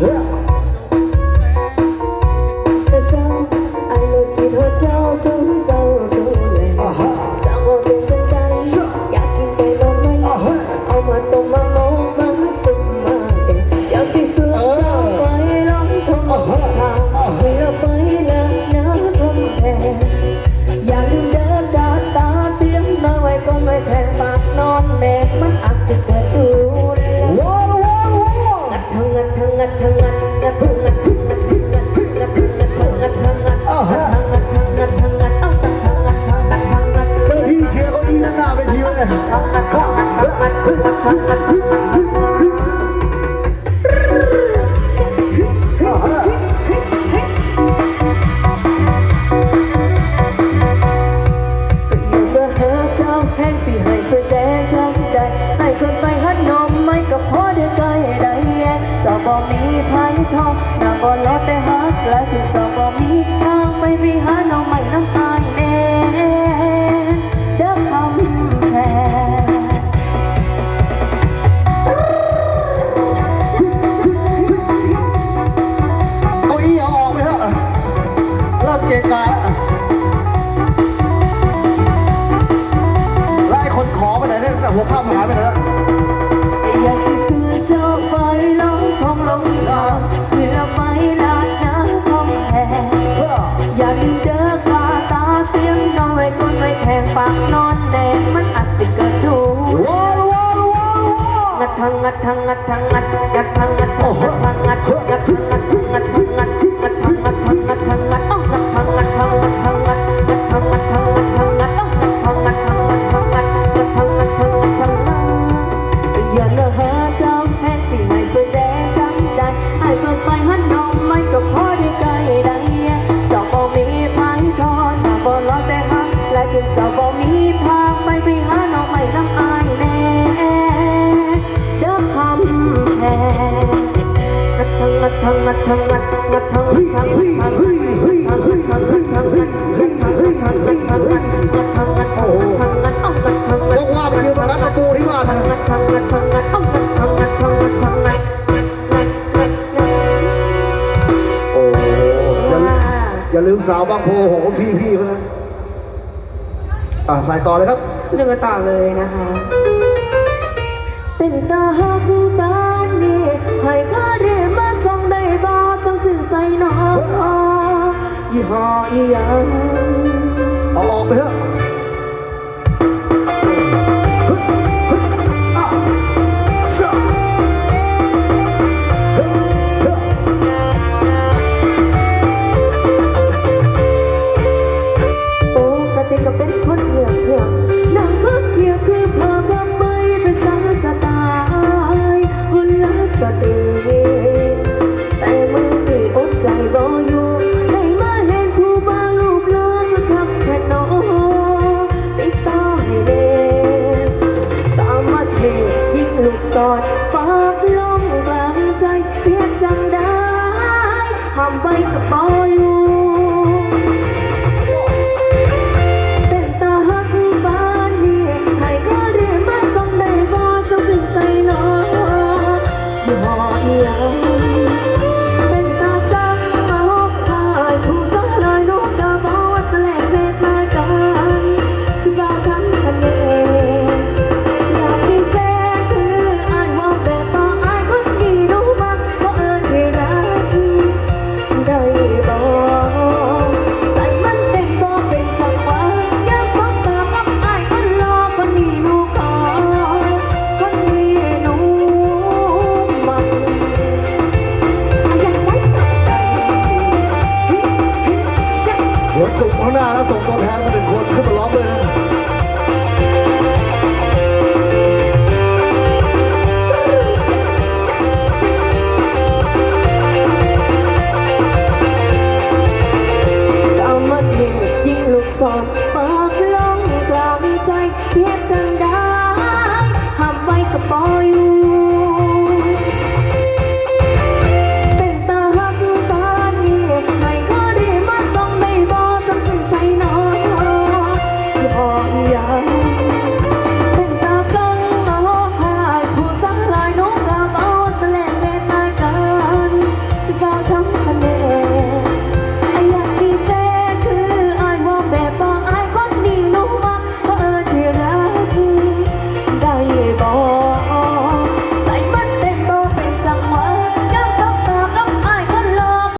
เงงัดทางงัดทางงัดงัดทางงัดงัดงัดงัดงัดทางงัดอ่าฮะงัดทางงัดทางงัดเอาทางงัดทางงัดทางงัดเจ้าพี่เคลียร์เก้าอี้ด้านหน้าไปทีเลย เจ้าบ่มีภัยทองนางบ่รอแต่ฮักและถึงจ้าบ่มีทางไปไปหาน้องใหม่น้ำตาแน่เด้อคำแพงเก้าอี้เอาออกไปเถอะเริ่มเกะกะแล้วไอ้คนขอไปไหนเนี่ยตั้งแต่หัวข้ามหายไปไหนแล้ว ปากนอนแดงมันอาจสิเกิดดูว้าวว้าวว้าวว้าวงัดทางงัดทางงัดทางงัดงัดทางงัด ทางงัดทั้งงัดงัดทางเฮ้ยทางเฮ้ยทางเฮ้ยเฮ้ยทางเฮ้ยทางเฮ้ยทางเฮ้ยทางเฮ้ยทางเฮ้ยทางทางทางงัดทางงัดทางงัดทางงัดเอางัดทางงัดต้องว่าไปยืนบนร้านตะปูที่บ้านทางงัดทางงัดทางงัดทั้งงัดทั้งงัดทั้งงัดทั้งงัดโอ้อย่าลืมว้าอย่าลืมสาวบางโพของพี่พี่เขานะอะใส่ต่อเลยครับสนุกต่อเลยนะคะเป็นตาฮักบ้านนี้ให้ข้าเรีย ยี่ห้ออีหยังเอาออกไปเถอะ กอดฝากลงกลางใจเสียจังได้ห้ามไว้กับบ่อ หัวลุ่มข้างหน้าแล้วส่งตัวแทนมาหนึ่งคนขึ้นมาล้อมเลย